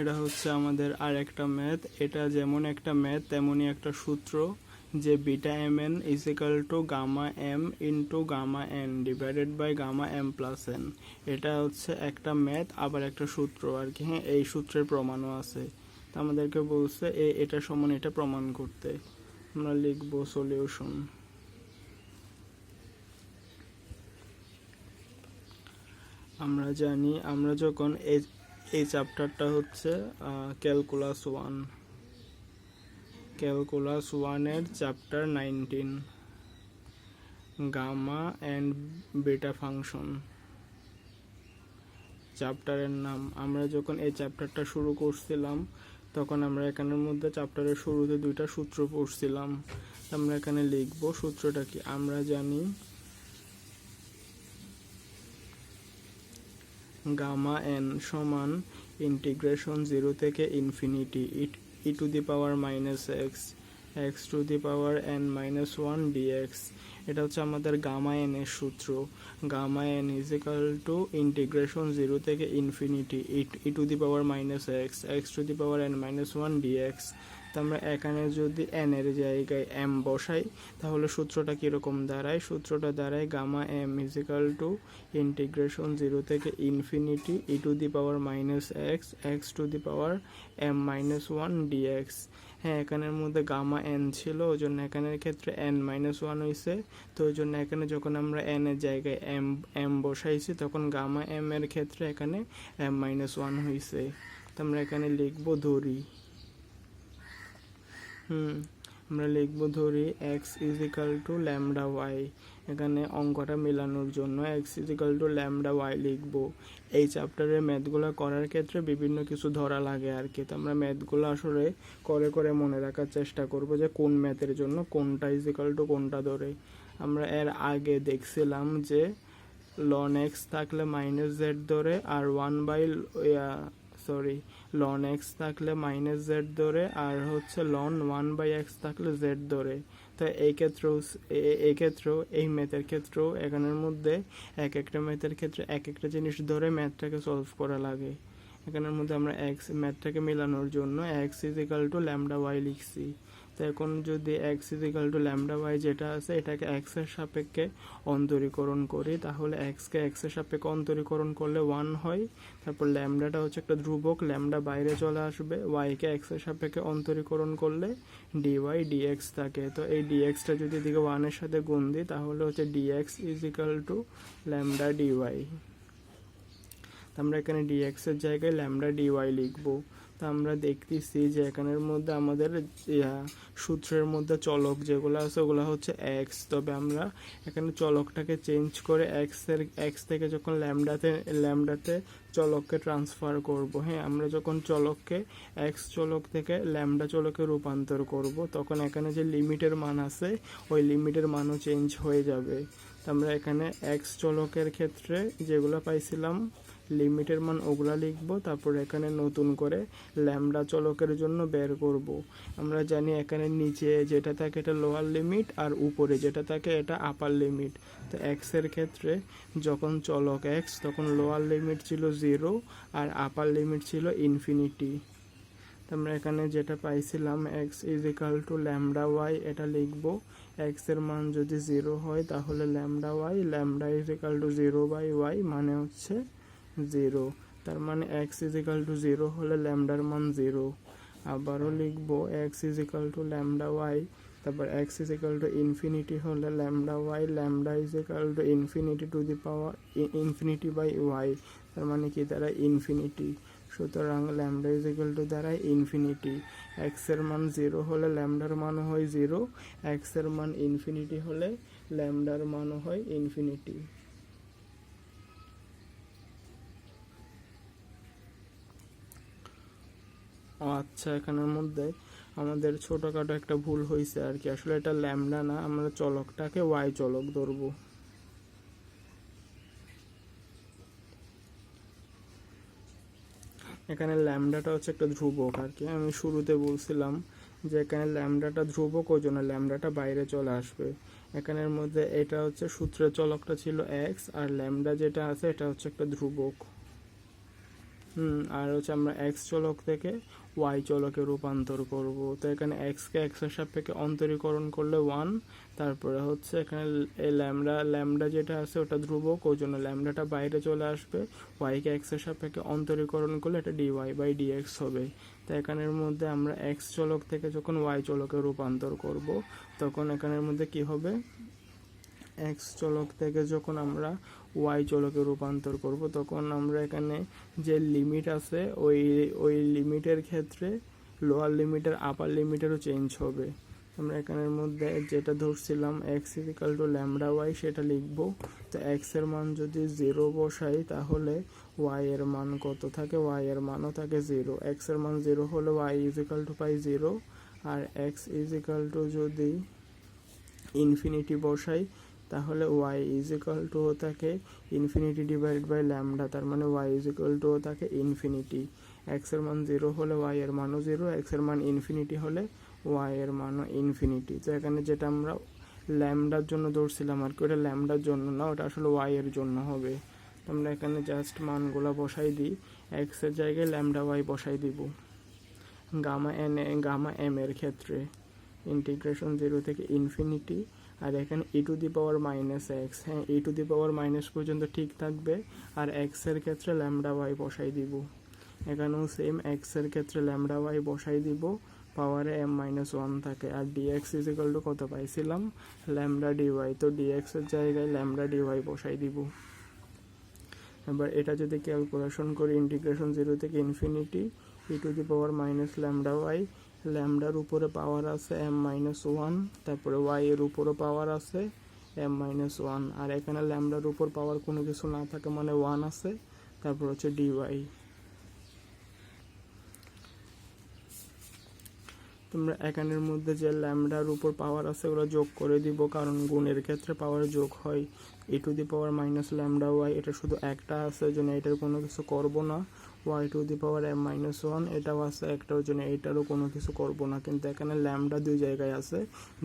এটা হচ্ছে আমাদের আর একটা ম্যাথ এটা যেমন একটা ম্যাথ তেমনই একটা সূত্র, যে beta M N is equal to gamma M into gamma N divided by gamma M plus N এটা হচ্ছে একটা ম্যাথ আবার একটা সূত্র আর কি। হ্যাঁ এই সূত্রের প্রমাণও আছে। তো আমাদেরকে বলছে এ, এটা সমান এটা প্রমাণ করতে। আমরা লিখব সলিউশন আমরা জানি, আমরা যখন এই চ্যাপ্টারটা হচ্ছে ক্যালকুলাস ওয়ান ক্যালকুলাস ওয়ানের chapter nineteen gamma and beta function চ্যাপ্টারের নাম, আমরা যখন এই চ্যাপ্টারটা শুরু করছিলাম, তখন আমরা এখানের মধ্যে চ্যাপ্টারের শুরুতে দুইটা সূত্র পড়ছিলাম। আমরা এখানে লিখব সূত্রটা কি? আমরা জানি গামা এন সমান ইন্টিগ্রেশন জিরো থেকে infinity E to the power minus X X to the power N minus one dx এটা হচ্ছে আমাদের গামা এন এর সূত্র। Gamma N is equal to integration zero থেকে infinity E to the power minus X X to the power N minus one dx তো আমরা এখানে যদি এন এর জায়গায় এম বসাই, তাহলে সূত্রটা কীরকম দাঁড়ায়? সূত্রটা দাঁড়ায় gamma M is equal to integration zero থেকে infinity E to the power minus X X to the power M minus one dx হ্যাঁ এখানের মধ্যে গামা এন ছিল ওই জন্য এখানের ক্ষেত্রে এন মাইনাস ওয়ান হয়েছে তো ওই জন্য এখানে যখন আমরা এন এর জায়গায় এম এম বসাইছি, তখন গামা এম এর ক্ষেত্রে এখানে এম মাইনাস ওয়ান হয়েছে তো আমরা এখানে লিখব ধরি। হুম। আমরা লিখব ধরি X is equal to lambda Y এখানে অঙ্কটা মেলানোর জন্য X is equal to lambda Y লিখব। এই চ্যাপ্টারের ম্যাথগুলো করার ক্ষেত্রে বিভিন্ন কিছু ধরা লাগে আর কি। তো আমরা ম্যাথগুলো আসলে করে করে মনে রাখার চেষ্টা করব যে কোন ম্যাথের জন্য কোনটা ইজ ইকাল টু কোনটা ধরে। আমরা এর আগে দেখছিলাম যে লন এক্স থাকলে মাইনাস জেড ধরে, আর one by sorry ln X থাকলে মাইনাস জেড ধরে, আর হচ্ছে লন ওয়ান বাই এক্স থাকলে জেড ধরে। তো এই ক্ষেত্রেও এই ক্ষেত্রেও, এই ম্যাথের ক্ষেত্রেও এখানের মধ্যে এক একটা ম্যাথের ক্ষেত্রে এক একটা জিনিস ধরে ম্যাথটাকে সলভ করা লাগে। এখানের মধ্যে আমরা এক্স ম্যাথটাকে মেলানোর জন্য X is to lambda Y লিখছি। তো এখন যদি X is equal to lambda Y যেটা আছে, এটাকে এক্সের সাপেক্ষে অন্তরীকরণ করি, তাহলে এক্সকে এক্সের সাপেক্ষে অন্তরীকরণ করলে ওয়ান হয়। তারপর ল্যামডাটা হচ্ছে একটা ধ্রুবক ল্যামডা বাইরে চলে আসবে ওয়াইকে এক্সের সাপেক্ষে অন্তরীকরণ করলে ডিওয়াই ডিএক্স থাকে। তো এই ডিএক্সটা যদি এদিকে ওয়ানের সাথে গুণ দিই, তাহলে হচ্ছে dx is equal to lambda dy আমরা এখানে ডিএক্স এর জায়গায় ল্যামডা ডিওয়াই লিখব। তা আমরা দেখতেছি যে এখানের মধ্যে আমাদের সূত্রের মধ্যে চলক যেগুলো আছে, ওগুলো হচ্ছে এক্স তবে আমরা এখানে চলকটাকে চেঞ্জ করে এক্সের এক্স থেকে যখন ল্যামডাতে ল্যামডাতে চলককে ট্রান্সফার করব হ্যাঁ? আমরা যখন চলককে এক্স চলক থেকে ল্যামডা চলকে রূপান্তর করব, তখন এখানে যে লিমিটের মান আছে, ওই লিমিটের মানও চেঞ্জ হয়ে যাবে। আমরা এখানে এক্স চলকের ক্ষেত্রে যেগুলো পাইছিলাম লিমিটের মান ওগুলা লিখব, তারপর এখানে নতুন করে ল্যামডা চলকের জন্য বের করব। আমরা জানি এখানে নিচে যেটা থাকে এটা লোয়ার লিমিট আর উপরে যেটা থাকে এটা আপার লিমিট তো এক্সের ক্ষেত্রে যখন চলক এক্স তখন লোয়ার লিমিট ছিল জিরো আর আপার লিমিট ছিল ইনফিনিটি আমরা এখানে যেটা পাইছিলাম X is equal to lambda Y এটা লিখব। এক্সের মান যদি জিরো হয়, তাহলে lambda Y lambda is equal to zero by Y মানে হচ্ছে জিরো তার মানে এক্স ইজ টু জিরো হলে ল্যামডার মান জিরো আবারও লিখব X is to lambda Y তারপর এক্স ইজ টু ইনফিনিটি হলে lambda Y lambda is to infinity to the power infinity by Y তার মানে কি দ্বারা ইনফিনিটি সুতরাং ল্যামডা ইজ টু দ্বারা ইনফিনিটি এক্সের মান জিরো হলে ল্যামডার মান হয় জিরো এক্সের মান ইনফিনিটি হলে ল্যামডার মান হয় ইনফিনিটি আচ্ছা এখানের মধ্যে আমাদের ছোটোখাটো একটা ভুল হয়েছে আর কি। আসলে এটা ল্যামডা না, আমরা চলকটাকে ওয়াই চলক ধরবো। এখানে ল্যামডাটা হচ্ছে একটা ধ্রুবক আর কি। আমি শুরুতে বলছিলাম যে এখানে ল্যামডাটা ধ্রুবক, ওই জন্য ল্যামডাটা বাইরে চলে আসবে। এখানের মধ্যে এটা হচ্ছে সূত্রের চলকটা ছিল এক্স আর ল্যামডা যেটা আছে, এটা হচ্ছে একটা ধ্রুবক। হুম, আর হচ্ছে আমরা এক্স চলক থেকে ওয়াই চলকে রূপান্তর করব। তো এখানে এক্সকে এক্সের সাপেক্ষে অন্তরীকরণ করলে ওয়ান তারপরে হচ্ছে এখানে এই ল্যামডা ল্যামডা যেটা আছে ওটা ধ্রুবক, ওই জন্য ল্যামডাটা বাইরে চলে আসবে। ওয়াইকে এক্সের সাপেক্ষে অন্তরীকরণ করলে এটা ডি ওয়াই বাই ডিএক্স হবে। তো এখানের মধ্যে আমরা এক্স চলক থেকে যখন ওয়াই চলকে রূপান্তর করব, তখন এখানের মধ্যে কি হবে? এক্স চলক থেকে যখন আমরা ওয়াই চলকে রূপান্তর করব, তখন আমরা এখানে যে লিমিট আছে, ওই ওই লিমিটের ক্ষেত্রে লোয়ার লিমিটের আপার লিমিটেরও চেঞ্জ হবে। আমরা এখানের মধ্যে যেটা ধরছিলাম X is equal to lambda Y সেটা লিখব। তো এক্সের মান যদি জিরো বসাই, তাহলে ওয়াই এর মান কত থাকে? ওয়াই এর মানও থাকে জিরো এক্সের মান জিরো হলে Y is equal to pi zero R x is equal to যদি ইনফিনিটি বসাই তাহলে ওয়াই ইজ ইকাল টু থাকে ইনফিনিটি ডিভাইড বাই ল্যামডা তার মানে ওয়াই ইজ ইকাল টু থাকে ইনফিনিটি এক্সের মান জিরো হলে ওয়াই এর মানও জিরো এক্সের মান ইনফিনিটি হলে ওয়াই এর মানও ইনফিনিটি তো এখানে যেটা আমরা ল্যামডার জন্য ধরছিলাম আর কি, ওটা ল্যামডার জন্য না, ওটা আসলে ওয়াই এর জন্য হবে। আমরা এখানে জাস্ট মানগুলো বসাই দিই এক্সের জায়গায় ল্যামডা ওয়াই বসাই দিব। গামা এন গামা এম এর ক্ষেত্রে। ইন্টিগ্রেশন জিরো থেকে ইনফিনিটি আর এখানে E to the power minus X হ্যাঁ ই টু দি পাওয়ার মাইনাস পর্যন্ত ঠিক থাকবে, আর এক্সের ক্ষেত্রে ল্যামডা ওয়াই বসাই দিব। এখানেও সেম এক্সের ক্ষেত্রে ল্যামডা ওয়াই বসাই দিব পাওয়ারে এম মাইনাস ওয়ান থাকে। আর ডিএক্স ইজিক্যাল টু কত পাইছিলাম? ল্যামডা ডিওয়াই তো ডিএক্স এর জায়গায় ল্যামডা ডিওয়াই বসাই দিব। এবার এটা যদি ক্যালকুলেশন করি ইন্টিগ্রেশন জিরো থেকে infinity E to the power minus lambda Y ল্যামডার উপরে পাওয়ার আছে এম মাইনাস ওয়ান, তারপরে ওয়াই এর উপরও পাওয়ার আছে, এম মাইনাস ওয়ান। আর এখানে ল্যামডার উপর পাওয়ার কোনো কিছু না থাকে মানে ওয়ান আছে, তারপর হচ্ছে ডিওয়াই তোমরা এখানের মধ্যে যে ল্যামডার উপর পাওয়ার আছে ওগুলো যোগ করে দিব, কারণ গুণের ক্ষেত্রে পাওয়ার যোগ হয়। E to the power minus lambda Y এটা শুধু একটা আছে, ওই জন্য এটার কোনো কিছু করব না। Y to the power M minus one এটাও আছে একটার জন্য এইটারও কোনো কিছু করব না। কিন্তু এখানে ল্যামডা দুই জায়গায় আছে,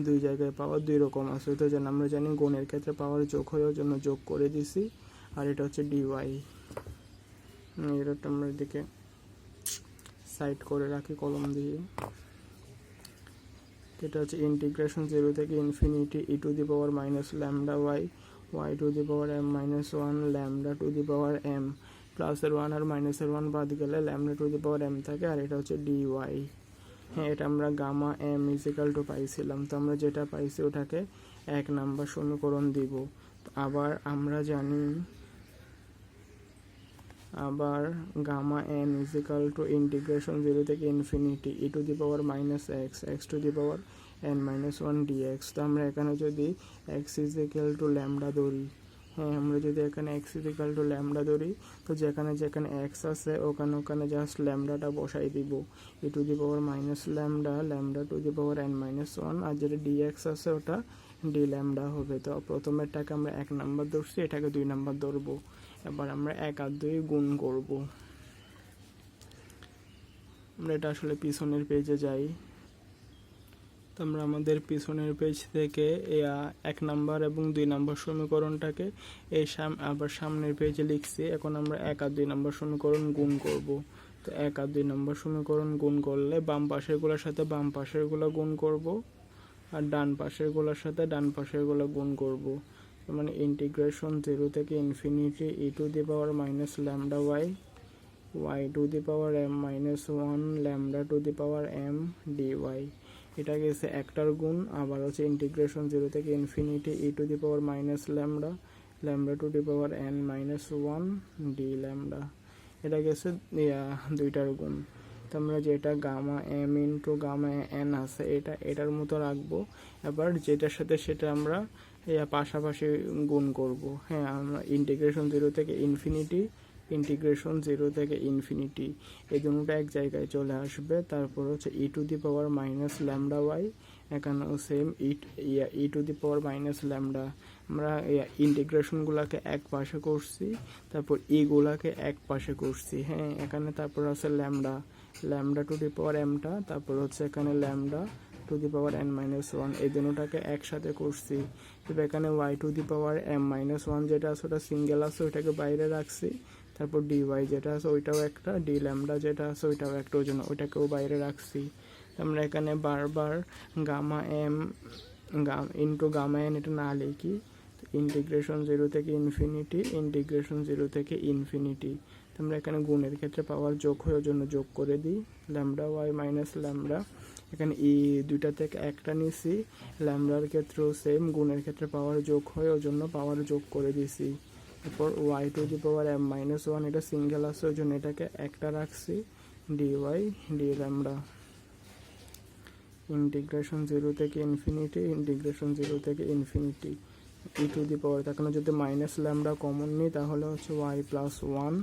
দুই জায়গায় পাওয়ার দুই রকম আছে তো যেন আমরা জানি গুণের ক্ষেত্রে পাওয়ার যোগ হয়, ওই জন্য যোগ করে দিছি। আর এটা হচ্ছে ডিওয়াই এটা আমরা এদিকে সাইড করে রাখি, কলম দিয়ে। এটা হচ্ছে ইন্টিগ্রেশন জিরো থেকে infinity E to the power minus lambda Y Y to the power M minus one lambda to the power M প্লাসের ওয়ান আর মাইনাসের ওয়ান বাদ গেলে lambda to the power M থাকে, আর এটা হচ্ছে ডি ওয়াই হ্যাঁ এটা আমরা গামা এম ইজিক্যাল টু পাইছিলাম। তো আমরা যেটা পাইছি ওটাকে এক নাম্বার সমীকরণ দিব। আবার আমরা জানি আবার gamma N is equal to integration zero থেকে infinity, E to the power minus X X to the power N minus one dx তো আমরা এখানে যদি এক্স ইজিক্যাল টু ল্যামডা ধরি হ্যাঁ আমরা যদি এখানে এক্স ইজিক্যাল টু ল্যামডা ধরি, তো যেখানে যেখানে এক্স আছে, ওখানে ওখানে জাস্ট ল্যামডাটা বসাই দিব। E to the power minus lambda lambda to the power N minus one, আর যেটা ডিএক্স আছে ওটা ডি ল্যামডা হবে। তো প্রথমেরটাকে আমরা এক নাম্বার ধরছি, এটাকে দুই নাম্বার ধরবো। এবার আমরা এক আর দুই গুণ করব। আমরা এটা আসলে পিছনের পেজে যাই। তো আমরা আমাদের পিছনের পেজ থেকে এক নাম্বার এবং দুই নাম্বার সমীকরণটাকে এই সাম আবার সামনের পেজে লিখছি। এখন আমরা এক আর দুই নাম্বার সমীকরণ গুণ করব। তো এক আর দুই নম্বর সমীকরণ গুণ করলে বাম পাশেরগুলোর সাথে বাম পাশেরগুলো গুণ করব। আর ডান পাশেরগুলোর সাথে ডান পাশের পাশেরগুলো গুণ করব। মানে ইন্টিগ্রেশন জিরো থেকে infinity E to the power minus lambda Y Y to the power M minus one lambda to the power M D Y এটা গেছে একটার গুণ, আবার হচ্ছে ইন্টিগ্রেশন জিরো থেকে infinity E to the power minus lambda lambda to the power N minus one D lambda এটা গেছে দুইটার গুণ। আমরা যেটা gamma M into gamma N আছে, এটা, এটার মতো রাখব। এবার যেটার সাথে সেটা আমরা পাশাপাশি গুণ করব। হ্যাঁ আমরা ইন্টিগ্রেশন জিরো থেকে ইনফিনিটি ইন্টিগ্রেশন জিরো থেকে ইনফিনিটি এই দুটোটা এক জায়গায় চলে আসবে। তারপর হচ্ছে E to the power minus lambda Y এখানেও same it E to the power minus lambda আমরা ইন্টিগ্রেশনগুলোকে এক পাশে করছি, তারপর ইগুলাকে এক পাশে করছি। হ্যাঁ এখানে তারপর আছে lambda lambda to the power এমটা তারপর হচ্ছে এখানে lambda to the power N minus one এই দুটাকে একসাথে করছি। তবে এখানে Y to the power M minus one যেটা আছে ওটা সিঙ্গেল আছে, ওইটাকে বাইরে রাখছি। তারপর ডি ওয়াই যেটা আছে ওইটাও একটা ডি ল্যামডা যেটা আছে ওইটাও একটা, ওই জন্য ওইটাকেও বাইরে রাখছি। আমরা এখানে বারবার gamma M gamma into gamma N এটা না লিখি। ইন্টিগ্রেশন জিরো থেকে ইনফিনিটি ইন্টিগ্রেশন জিরো থেকে ইনফিনিটি আমরা এখানে গুণের ক্ষেত্রে পাওয়ার যোগ হয়ে জন্য যোগ করে দিই। Lambda Y minus lambda. এখানে ই দুইটা থেকে একটা নিছি। ল্যামডার ক্ষেত্রেও সেম গুণের ক্ষেত্রে পাওয়ার যোগ হয়ে ওর জন্য পাওয়ার যোগ করে দিছি। তারপর Y to the power M minus one এটা সিঙ্গেল আছে, ওই জন্য এটাকে একটা রাখছি। D Y D lambda. Integration zero থেকে ইনফিনিটি, ইন্টিগ্রেশন জিরো থেকে infinity. E to the power এখানে যদি মাইনাস ল্যামডা কমন নিই, তাহলে হচ্ছে ওয়াই প্লাস ওয়ান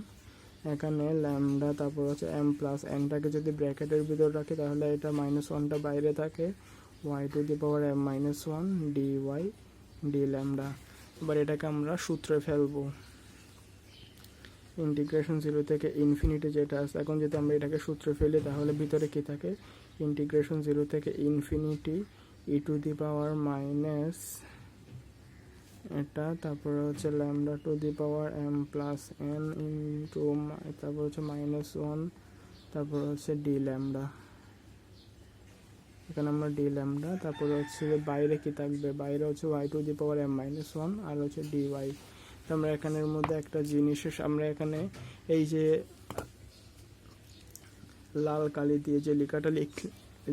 এখানে ল্যামডা, তারপর হচ্ছে এম প্লাস এনটাকে যদি ব্র্যাকেটের ভিতর রাখি, তাহলে এটা মাইনাস ওয়ানটা বাইরে থাকে। Y to the power M minus one D Y D lambda এবার এটাকে আমরা সূত্রে ফেলব। ইন্টিগ্রেশন জিরো থেকে ইনফিনিটি যেটা আছে, এখন যদি আমরা এটাকে সূত্রে ফেলি, তাহলে ভিতরে কি থাকে? ইন্টিগ্রেশন জিরো থেকে infinity E to the power minus এটা, তারপরে হচ্ছে lambda to the power M plus N into তারপর হচ্ছে মাইনাস ওয়ান, তারপর হচ্ছে ডি ল্যামডা। এখানে আমরা ডি ল্যামডা, তারপরে হচ্ছে বাইরে কি থাকবে? বাইরে হচ্ছে Y to the power M minus one আর হচ্ছে ডি ওয়াই। তো আমরা এখানের মধ্যে একটা জিনিসের আমরা এখানে এই যে লাল কালি দিয়ে যে লেখাটা লিখ,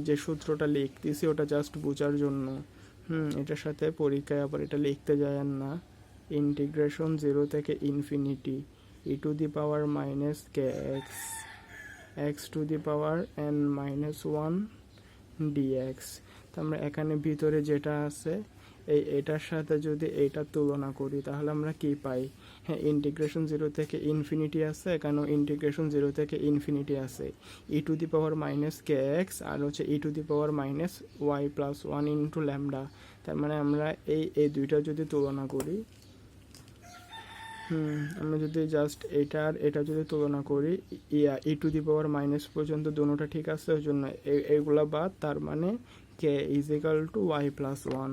যে সূত্রটা লিখতেছি, ওটা জাস্ট বোঝার জন্য। হুম, এটার সাথে পরীক্ষায় আবার এটা লিখতে যায় না। ইন্টিগ্রেশন জিরো থেকে infinity e to the power minus k x x to the power n minus one dx তো আমরা এখানে ভিতরে যেটা আছে এই, এটার সাথে যদি এইটার তুলনা করি, তাহলে আমরা কি পাই? হ্যাঁ ইন্টিগ্রেশন জিরো থেকে ইনফিনিটি আছে এখানেও ইন্টিগ্রেশন জিরো থেকে ইনফিনিটি আছে? E to the power minus k x আর হচ্ছে e to the power minus y plus one into lambda তার মানে আমরা এই এই দুইটা যদি তুলনা করি, হুম, আমরা যদি জাস্ট এটা আর এটা যদি তুলনা করি, ইয়া ই টু দি পাওয়ার মাইনাস পর্যন্ত দুটোটা ঠিক আছে, ওই জন্য এগুলা বাদ, তার মানে k is equal to y plus one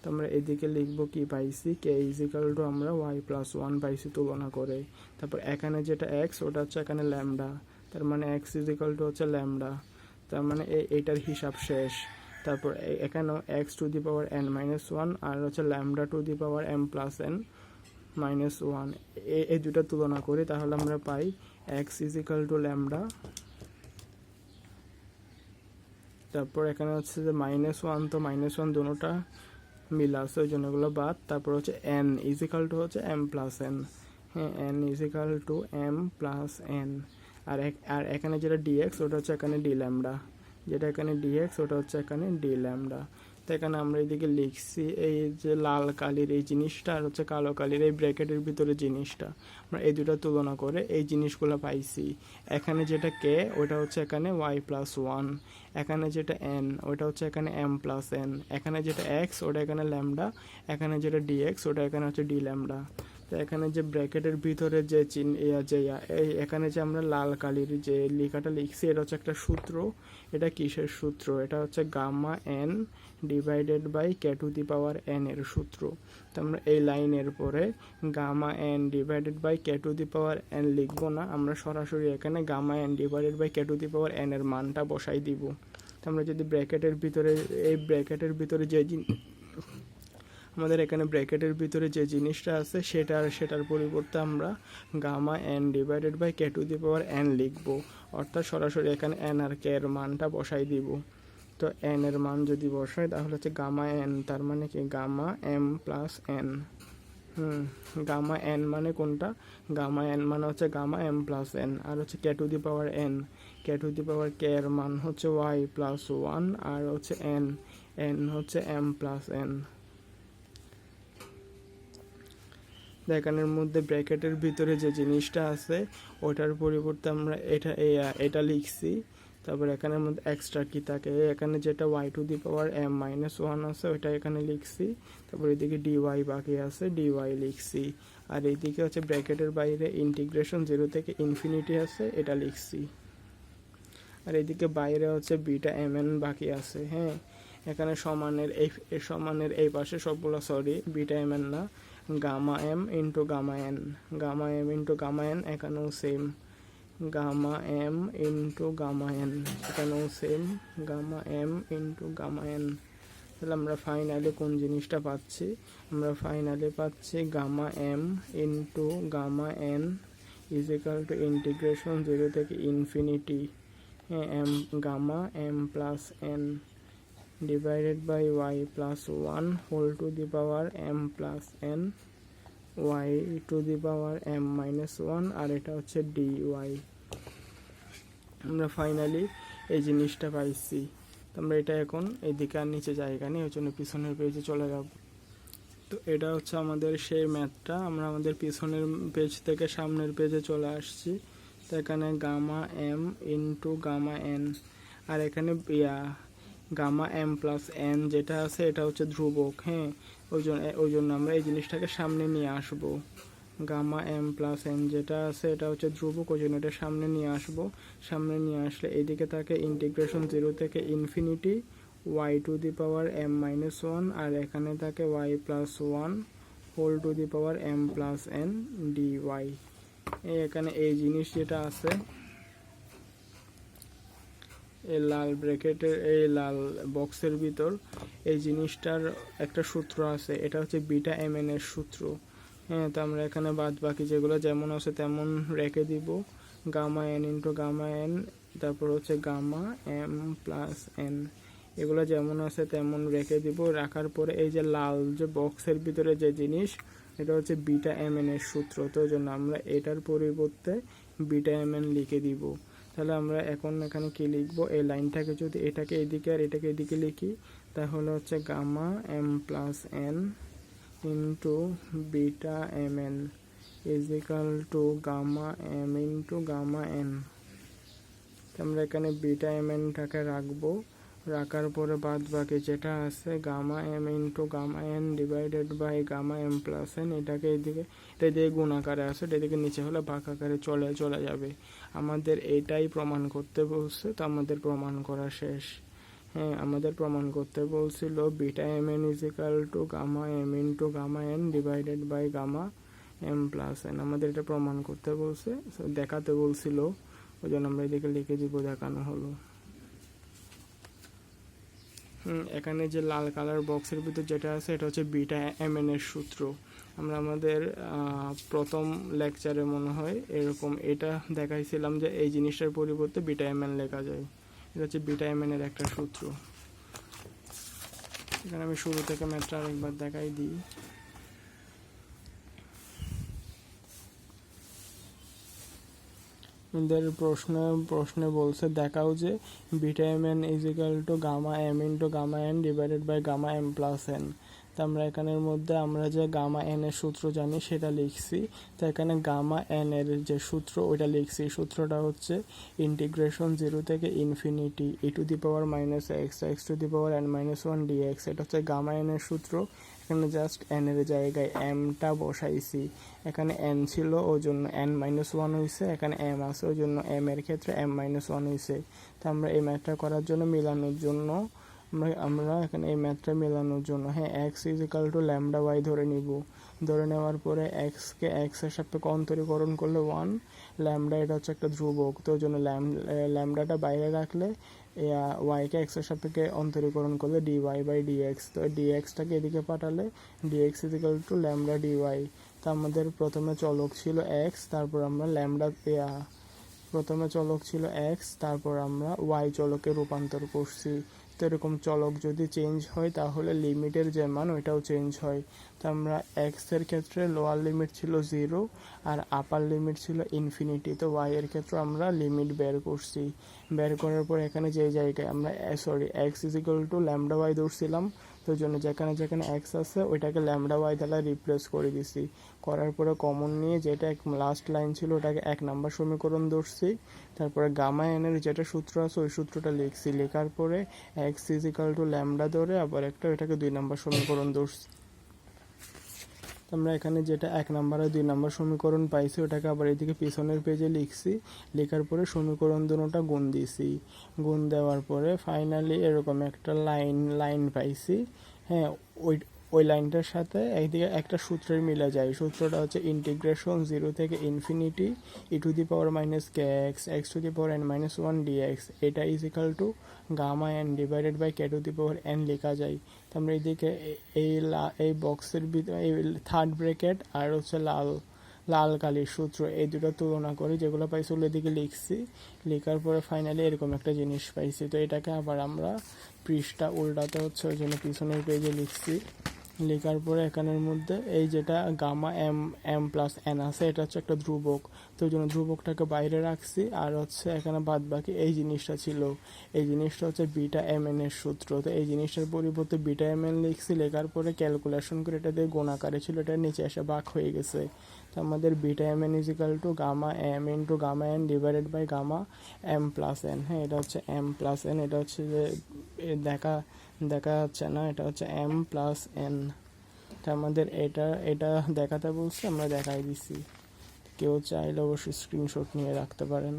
তো আমরা এদিকে লিখব কি পাইছি কে ইজিক্যাল টু আমরা ওয়াই প্লাস ওয়ান পাইছি তুলনা করে। তারপর এখানে যেটা এক্স ওটা হচ্ছে এখানে ল্যামডা তার মানে এক্স ইজিক্যাল টু হচ্ছে ল্যামডা তার মানে এইটার হিসাব শেষ। তারপর এখানেও x to the power n minus one আর হচ্ছে lambda to the power m plus n minus one এই দুটা তুলনা করি, তাহলে আমরা পাই এক্স ইজিক্যাল টু ল্যামডা তারপর এখানে হচ্ছে যে মাইনাস ওয়ান তো মাইনাস ওয়ান দুটোটা মিল ওই জন্য এগুলো বাদ। তারপর হচ্ছে এন ইজিক্যাল টু হচ্ছে এম প্লাস এন হ্যাঁ n equal to m plus n আর আর এখানে যেটা ডিএক্স ওটা হচ্ছে এখানে ডি ল্যামডা যেটা এখানে ডিএক্স ওটা হচ্ছে এখানে ডি ল্যামডা তো এখানে আমরা এদিকে লিখছি এই যে লাল কালির এই জিনিসটা আর হচ্ছে কালো কালির এই ব্র্যাকেটের ভিতরে জিনিসটা। আমরা এই দুটা তুলনা করে এই জিনিসগুলো পাইছি। এখানে যেটা কে, ওটা হচ্ছে এখানে ওয়াই প্লাস ওয়ান। এখানে যেটা এন, ওটা হচ্ছে এখানে এম প্লাস এন। এখানে যেটা এক্স, ওটা এখানে ল্যামডা। এখানে যেটা ডিএক্স ওটা এখানে হচ্ছে ডি ল্যামডা। তো এখানে যে ব্র্যাকেটের ভিতরে যে চিন ইয়া যে এই, এখানে যে আমরা লাল কালির যে লেখাটা লিখছি, এটা হচ্ছে একটা সূত্র। এটা কিসের সূত্র? এটা হচ্ছে gamma n divided by k to the power n এর সূত্র। তো আমরা এই লাইনের পরে gamma n divided by k to the power n লিখব না। আমরা সরাসরি এখানে gamma n divided by k to the power n এর মানটা বসাই দিব। তো আমরা যদি ব্র্যাকেটের ভিতরে, এই ব্র্যাকেটের ভিতরে যে আমাদের এখানে ব্র্যাকেটের ভিতরে যে জিনিসটা আছে সেটার সেটার পরিবর্তে আমরা gamma n divided by k to the power n লিখব। অর্থাৎ সরাসরি এখানে এন আর কে এর মানটা বসাই দিব। তো এন এর মান যদি বসাই, তাহলে হচ্ছে গামা এন তার মানে কি? গামা এম প্লাস এন হুম, গামা এন মানে কোনটা? গামা এন মানে হচ্ছে গামা এম প্লাস এন আর হচ্ছে k to the power n k to the power k এর মান হচ্ছে ওয়াই প্লাস ওয়ান আর হচ্ছে এন এন হচ্ছে এম প্লাস এন এখানের মধ্যে ব্র্যাকেটের ভিতরে যে জিনিসটা আছে, ওটার পরিবর্তে আমরা এটা এটা লিখছি। তারপর এখানের মধ্যে এক্সট্রা কি থাকে। এখানে যেটা y to the power m minus one আছে, ওইটা এখানে লিখছি। তারপর এদিকে ডিওয়াই বাকি আছে ডিওয়াই লিখছি। আর এইদিকে হচ্ছে ব্র্যাকেটের বাইরে ইন্টিগ্রেশন জিরো থেকে ইনফিনিটি আছে, এটা লিখছি। আর এদিকে বাইরে হচ্ছে বিটা এম এন বাকি আছে হ্যাঁ? এখানে সমানের এই সমানের এই পাশে সবগুলো সরি বিটা এম এন না। Gamma m into gamma n gamma m into gamma n এখানেও same gamma m into gamma n এখানেও same gamma m into gamma n তাহলে আমরা ফাইনালি কোন জিনিসটা পাচ্ছি? আমরা ফাইনালি পাচ্ছি gamma m into gamma n is equal to integration zero থেকে infinity m gamma m plus n divided by y plus one whole to the power m plus n y to the power m minus one আর এটা হচ্ছে Y আমরা finally এই জিনিসটা পাইছি। আমরা এটা এখন এদিকে আর নিচে জায়গা নেই ওই জন্য পিছনের পেজে চলে যাব। তো এটা হচ্ছে আমাদের সেই ম্যাথটা আমরা আমাদের পিছনের পেজ থেকে সামনের পেজে চলে আসছি। তো এখানে gamma m into gamma n আর এখানে গামা এম প্লাস এন যেটা আছে, এটা হচ্ছে ধ্রুবক হ্যাঁ? ওই জন্য ওই জন্য আমরা এই জিনিসটাকে সামনে নিয়ে আসব। গামা এম প্লাস এন যেটা আছে, এটা হচ্ছে ধ্রুবক, ওই জন্য এটা সামনে নিয়ে আসব। সামনে নিয়ে আসলে এইদিকে থাকে ইন্টিগ্রেশন জিরো থেকে infinity y to the power m minus one আর এখানে থাকে y plus one whole to the power m plus n d y এখানে এই জিনিস যেটা আছে এই লাল ব্র্যাকেটের এই লাল বক্সের ভিতর এই জিনিসটার একটা সূত্র আছে। এটা হচ্ছে বিটা এম এর সূত্র। হ্যাঁ তো আমরা এখানে বাদ বাকি যেগুলো যেমন আছে তেমন রেখে দিব। Gamma n into gamma n তারপর হচ্ছে গামা এম প্লাস এন এগুলো যেমন আছে তেমন রেখে দিব। রাখার পরে এই যে লাল যে বক্সের ভিতরে যে জিনিস, এটা হচ্ছে বিটা এম এর সূত্র। তো জন্য আমরা এটার পরিবর্তে বিটা এম এন লিখে দিব। তাহলে আমরা এখন এখানে কি লিখব? এই লাইনটাকে যদি এটাকে এদিকে আর এটাকে এদিকে লিখি, তাহলে হচ্ছে gamma m plus n into beta m n is equal to gamma m into gamma n. আমরা এখানে বিটা এম এনটাকে রাখব। রাখার পরে বাদ বাকি যেটা আছে, gamma m into gamma n divided by gamma m plus n, এটাকে এদিকে, এটা দিয়ে গুণ আকারে আছে এটা এদিকে নিচে হলে ভাগ আকারে চলে চলে যাবে। আমাদের এইটাই প্রমাণ করতে বলছে, তো আমাদের প্রমাণ করা শেষ। হ্যাঁ আমাদের প্রমাণ করতে বলছিল beta m n is equal to gamma m into gamma n divided by gamma m plus n আমাদের এটা প্রমাণ করতে বলছে দেখাতে বলছিল ওই জন্য আমরা এদিকে লিখে দিব দেখানো হলো। এখানে যে লাল কালার বক্সের ভিতর যেটা আছে, এটা হচ্ছে বিটা এম এন এর সূত্র। আমরা আমাদের প্রথম লেকচারে মনে হয় এরকম এটা দেখাইছিলাম যে এই জিনিসটার পরিবর্তে এন লেখা যায়। এটা হচ্ছে এম একটা সূত্র। এখানে আমি শুরু থেকে ম্যাথটা আরেকবার দেখাই দিই। এদের প্রশ্ন, প্রশ্নে বলছে, দেখাও যে beta m n is to gamma m into gamma n divided by gamma m plus n তো আমরা এখানের মধ্যে আমরা যে গামা এন এর সূত্র জানি, সেটা লিখছি। তো এখানে গামা এন এর যে সূত্র, ওইটা লিখছি। সূত্রটা হচ্ছে ইন্টিগ্রেশন জিরো থেকে infinity e to the power minus x x to the power n minus one dx এটা হচ্ছে গামা এন এর সূত্র। এখানে জাস্ট এন এর জায়গায় এমটা বসাইছি। এখানে এন ছিল, ওই জন্য এন মাইনাস ওয়ান হয়েছে এখানে এম আছে, ওই জন্য এম এর ক্ষেত্রে এম মাইনাস ওয়ান হয়েছে তো আমরা এই ম্যাথটা করার জন্য মিলানোর জন্য আমরা আমরা এখানে এই ম্যাথটা মেলানোর জন্য। হ্যাঁ x is equal to lambda y ধরে নিব। ধরে নেওয়ার পরে এক্সকে এক্সের সাপেক্ষে অন্তরীকরণ করলে ওয়ান ল্যামডা এটা হচ্ছে একটা ধ্রুবক। তো ওই জন্য ল্যাম ল্যামডাটা বাইরে রাখলে ওয়াইকে এক্সের সাপেক্ষে অন্তরীকরণ করলে d y by d x তো ডি এক্সটাকে এদিকে পাঠালে d x is equal to lambda d y তো আমাদের প্রথমে চলক ছিল এক্স তারপর আমরা ল্যামডা প্রথমে চলক ছিল এক্স তারপর আমরা ওয়াই চলকে রূপান্তর করছি। তো এরকম চলক যদি চেঞ্জ হয়, তাহলে লিমিটের যে মান, ওইটাও চেঞ্জ হয়। তো আমরা এক্সের ক্ষেত্রে লোয়ার লিমিট ছিল জিরো আর আপার লিমিট ছিল ইনফিনিটি তো ওয়াই এর ক্ষেত্রে আমরা লিমিট বের করছি। বের করার পর এখানে যে জায়গায় আমরা sorry x is equal to lambda y ধরছিলাম তো জন্য যেখানে যেখানে এক্স আছে, ওইটাকে ল্যামডা ওয়াই দ্বারা রিপ্লেস করে দিছি। করার পরে কমন নিয়ে যেটা এক লাস্ট লাইন ছিল, ওটাকে এক নাম্বার সমীকরণ ধরছি। তারপরে গামা এনের যেটা সূত্র আছে, ওই সূত্রটা লিখছি। লেখার পরে x is equal to lambda ধরে আবার একটা ওইটাকে দুই নাম্বার সমীকরণ ধরছি। আমরা এখানে যেটা এক নাম্বার আর দুই নাম্বার সমীকরণ পাইছি, ওটাকে আবার এদিকে পিছনের পেজে লিখছি। লেখার পরে সমীকরণ দুটোটা গুণ দিছি। গুণ দেওয়ার পরে ফাইনালি এরকম একটা লাইন লাইন পাইছি। হ্যাঁ ওই ওই লাইনটার সাথে একদিকে একটা সূত্রের মিলে যায়। সূত্রটা হচ্ছে ইন্টিগ্রেশন জিরো থেকে infinity e to the power minus k x x to the power n minus one d x এটা is equal to gamma n divided by k to the power n লেখা যায়। তো আমরা এইদিকে এই এই বক্সের ভিতরে এই থার্ড ব্রেকেট আর হচ্ছে লাল লাল কালির সূত্র, এই দুটো তুলনা করে যেগুলো পাইছি ওগুলো দিকে লিখছি। লেখার পরে ফাইনালি এরকম একটা জিনিস পাইছি। তো এটাকে আবার আমরা পৃষ্ঠা উল্টাতে হচ্ছে ওই জন্য পিছনের পেজে লিখছি। লেখার পরে এখানের মধ্যে এই যেটা gamma m m plus n আছে, এটা হচ্ছে একটা ধ্রুবক। তো ওই জন্য ধ্রুবকটাকে বাইরে রাখছি, আর হচ্ছে এখানে বাদ বাকি এই জিনিসটা ছিল। এই জিনিসটা হচ্ছে বিটা এম এন এর সূত্র। তো এই জিনিসটার পরিবর্তে বিটা এম এন লিখছি, লেখার পরে ক্যালকুলেশন করে এটা দিয়ে গোনাকারে ছিল, এটা নিচে এসে বাক হয়ে গেছে। তো আমাদের beta m n equal to gamma m into gamma n divided by gamma m plus n হ্যাঁ এটা হচ্ছে এম প্লাস এন এটা হচ্ছে যে দেখা দেখা যাচ্ছে না, এটা হচ্ছে এম প্লাস এন আমাদের এটা এটা দেখাতে বলছে, আমরা দেখাই দিছি। কেউ চাইলে অবশ্যই স্ক্রিনশট নিয়ে রাখতে পারেন।